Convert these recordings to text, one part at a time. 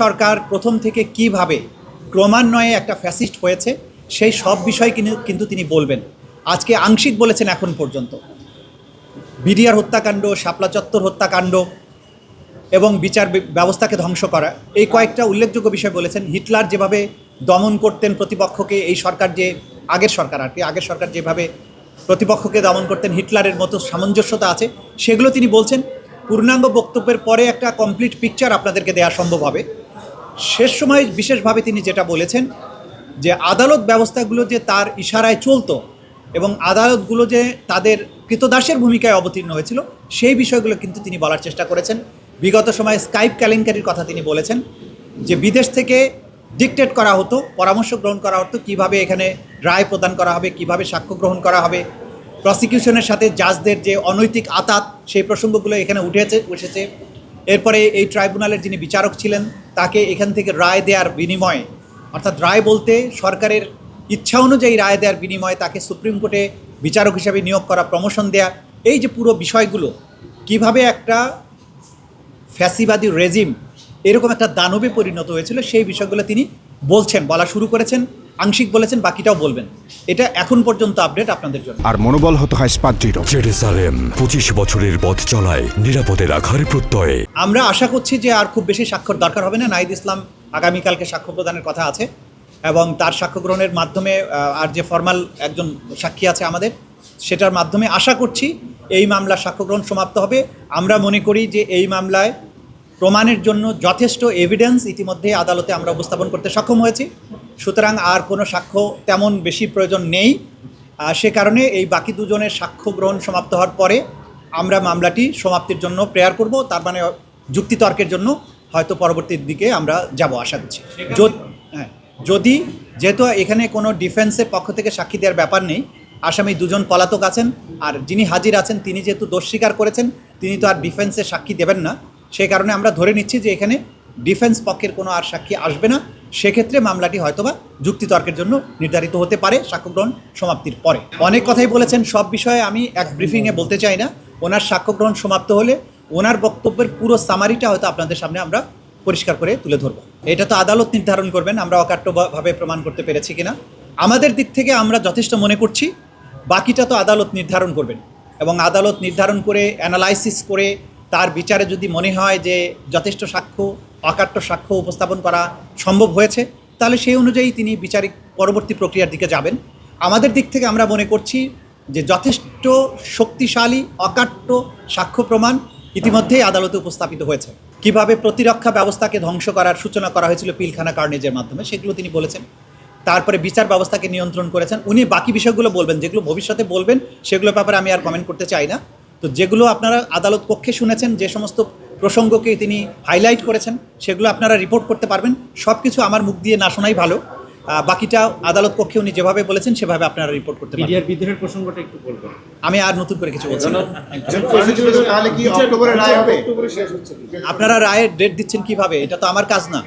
সরকার প্রথম থেকে কীভাবে ক্রমান্বয়ে একটা ফ্যাসিস্ট হয়েছে, সেই সব বিষয় কিন্তু তিনি বলবেন। আজকে আংশিক বলেছেন এখন পর্যন্ত। বিডিআর হত্যাকাণ্ড, শাপলা চত্বর হত্যাকাণ্ড এবং বিচার ব্যবস্থাকে ধ্বংস করা, এই কয়েকটা উল্লেখযোগ্য বিষয় বলেছেন। হিটলার যেভাবে দমন করতেন প্রতিপক্ষকে, এই সরকার যে আগের সরকার আর কি, আগের সরকার যেভাবে প্রতিপক্ষকে দমন করতেন, হিটলারের মতো সামঞ্জস্যতা আছে, সেগুলো তিনি বলছেন। পূর্ণাঙ্গ বক্তব্যের পরে একটা কমপ্লিট পিকচার আপনাদেরকে দেওয়া সম্ভব হবে। শেষ সময় বিশেষভাবে তিনি যেটা বলেছেন যে আদালত ব্যবস্থাগুলো যে তার ইশারায় চলতো এবং আদালতগুলো যে তাদের কৃতদাসের ভূমিকায় অবতীর্ণ হয়েছিল, সেই বিষয়গুলো কিন্তু তিনি বলার চেষ্টা করেছেন। বিগত সময়ে স্কাইপ কেলেঙ্কারির কথা তিনি বলেছেন যে বিদেশ থেকে ডিকটেট করা হতো, পরামর্শ গ্রহণ করা হতো কীভাবে এখানে রায় প্রদান করা হবে, কীভাবে সাক্ষ্য গ্রহণ করা হবে। প্রসিকিউশনের সাথে জাজদের যে অনৈতিক আতাত, সেই প্রসঙ্গগুলো এখানে উঠেছে এসেছে এরপরে এই ট্রাইব্যুনালের যিনি বিচারক ছিলেন তাকে এখান থেকে রায় দেওয়ার বিনিময়ে, অর্থাৎ রায় বলতে সরকারের ইচ্ছা অনুযায়ী রায় দেওয়ার বিনিময়ে তাকে সুপ্রিম কোর্টে বিচারক হিসাবে নিয়োগ করা প্রমোশন দেয়া, এই যে পুরো বিষয়গুলো, কীভাবে একটা ফ্যাসিবাদী রেজিম এরকম একটা দানবে পরিণত হয়েছিল সেই বিষয়গুলো তিনি বলছেন, বলা শুরু করেছেন। আংশিক বলেছেন বাকিটাও বলবেন। এটা এখন পর্যন্ত আপডেট আপনাদের জন্য। আর মনোবল হতে হয় জেরুসালেম পঁচিশ বছরের পথ চলায় নিরাপদে রাখার প্রত্যয়ে। আমরা আশা করছি যে আর খুব বেশি স্বাক্ষর দরকার হবে না। নাইদ ইসলাম আগামীকালকে সাক্ষ্য প্রদানের কথা আছে এবং তার সাক্ষ্য গ্রহণের মাধ্যমে আর যে ফর্মাল একজন সাক্ষী আছে আমাদের সেটার মাধ্যমে আশা করছি এই মামলার সাক্ষ্য গ্রহণ সমাপ্ত হবে। আমরা মনে করি যে এই মামলায় প্রমাণের জন্য যথেষ্ট এভিডেন্স ইতিমধ্যে আদালতে আমরা উপস্থাপন করতে সক্ষম হয়েছি। সুতরাং আর কোনো সাক্ষ্য তেমন বেশি প্রয়োজন নেই। সে কারণে এই বাকি দুজনের সাক্ষ্য গ্রহণ সমাপ্ত হওয়ার পরে আমরা মামলাটি সমাপ্তির জন্য প্রেয়ার করব। তার মানে যুক্তিতর্কের জন্য হয়তো পরবর্তীর দিকে আমরা যাব আশা করছি। যদ- হ্যাঁ যদি যেহেতু এখানে কোনো ডিফেন্সের পক্ষ থেকে সাক্ষী দেওয়ার ব্যাপার নেই, আসামি দুজন পলাতক আছেন আর যিনি হাজির আছেন তিনি যেহেতু দোষ স্বীকার করেছেন, তিনি তো আর ডিফেন্সের সাক্ষী দেবেন না। সেই কারণে আমরা ধরে নিচ্ছি যে এখানে ডিফেন্স পক্ষের কোনো আর সাক্ষী আসবে না। সেক্ষেত্রে মামলাটি হয়তোবা যুক্তিতর্কের জন্য নির্ধারিত হতে পারে, সাক্ষ্যগ্রহণ সমাপ্তির পরে। অনেক কথাই বলেছেন, সব বিষয়ে আমি এক ব্রিফিংয়ে বলতে চাই না। ওনার সাক্ষ্যগ্রহণ সমাপ্ত হলে ওনার বক্তব্যের পুরো সামারিটা হয়তো আপনাদের সামনে আমরা পরিষ্কার করে তুলে ধরবো। এটা তো আদালত নির্ধারণ করবেন, আমরা অকাট্যভাবে প্রমাণ করতে পেরেছি কিনা। আমাদের দিক থেকে আমরা যথেষ্ট মনে করছি, বাকিটা তো আদালত নির্ধারণ করবেন। এবং আদালত নির্ধারণ করে অ্যানালাইসিস করে, তার বিচারে যদি মনে হয় যে যথেষ্ট সাক্ষ্য অকাট্য সাক্ষ্য উপস্থাপন করা সম্ভব হয়েছে, তাহলে সেই অনুযায়ী তিনি বিচারিক পরবর্তী প্রক্রিয়ার দিকে যাবেন। আমাদের দিক থেকে আমরা মনে করছি যে যথেষ্ট শক্তিশালী, অকাট্য সাক্ষ্য প্রমাণ ইতিমধ্যেই আদালতে উপস্থাপিত হয়েছে। কীভাবে প্রতিরক্ষা ব্যবস্থাকে ধ্বংস করার সূচনা করা হয়েছিল পিলখানা কার্নেজের মাধ্যমে, সেগুলো তিনি বলেছেন। তারপরে বিচার ব্যবস্থাকে নিয়ন্ত্রণ করেছেন। উনি বাকি বিষয়গুলো বলবেন, যেগুলো ভবিষ্যতে বলবেন, সেগুলোর ব্যাপারে আমি আর কমেন্ট করতে চাই না। তো যেগুলো আপনারা আদালত কক্ষে শুনেছেন, যে সমস্ত প্রসঙ্গকে তিনি হাইলাইট করেছেন সেগুলো আপনারা রিপোর্ট করতে পারবেন। সব কিছু আমার মুখ দিয়ে না শোনাই ভালো। বাকিটা আদালত পক্ষে উনি যেভাবে বলেছেন সেভাবে আপনারা রিপোর্ট করতে পারবেন। বিদ্রোহের প্রসঙ্গটা একটু বলবেন। আমি আর নতুন করে কিছু বলছি না। তাহলে কি অক্টোবরে রায় হবে? আপনারা রায়ের ডেট দিচ্ছেন কীভাবে? এটা তো আমার কাজ না।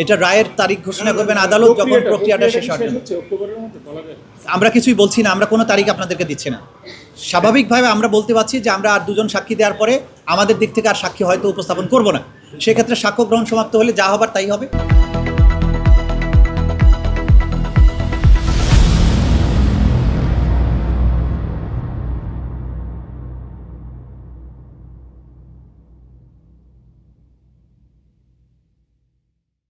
এটা রায়ের তারিখ ঘোষণা করবেন আদালত যখন প্রক্রিয়াটা শেষ হবে আমরা কিছুই বলছি না আমরা কোনো তারিখ আপনাদেরকে দিচ্ছি না। স্বাভাবিকভাবে আমরা বলতে পারছি যে আমরা আর দুজন সাক্ষী দেওয়ার পরে আমাদের দিক থেকে আর সাক্ষী হয়তো উপস্থাপন করব না। সেক্ষেত্রে সাক্ষ্য গ্রহণ সমাপ্ত হলে যা হবার তাই হবে।